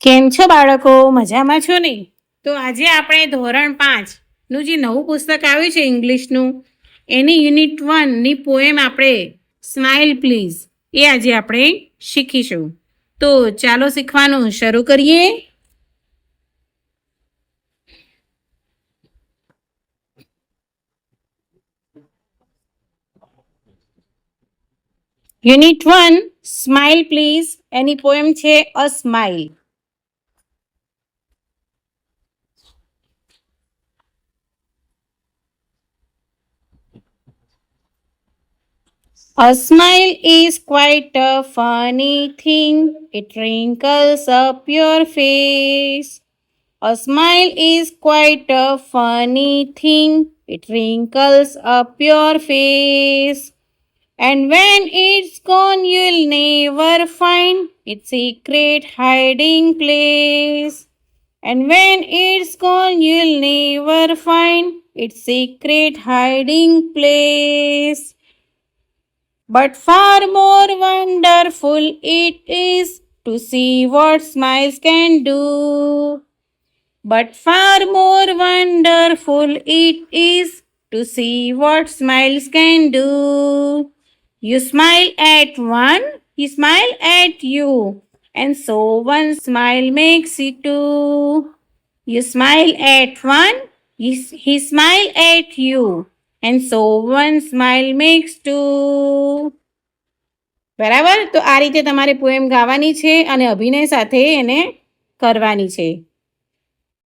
કેમ છો બાળકો? મજામાં છો ને? તો આજે આપણે ધોરણ પાંચનું જે નવું પુસ્તક આવ્યું છે ઇંગ્લિશનું, એની યુનિટ વનની પોએમ આપણે સ્માઇલ પ્લીઝ, એ આજે આપણે શીખીશું. તો ચાલો શીખવાનું શરૂ કરીએ. યુનિટ વન, સ્માઇલ પ્લીઝ, એની પોએમ છે a smile. A smile is quite a funny thing. It wrinkles up your face. A smile is quite a funny thing. It wrinkles up your face. And when it's gone, you'll never find its secret hiding place. And when it's gone, you'll never find its secret hiding place. But far more wonderful it is to see what smiles can do. But far more wonderful it is to see what smiles can do. You smile at one, he smile at you, and so one smile makes it two. You smile at one, he, he smile at you, and so one smile makes two બરાબર? તો આ રીતે તમારે poem ગાવાની છે અને અભિનય સાથે એને કરવાની છે.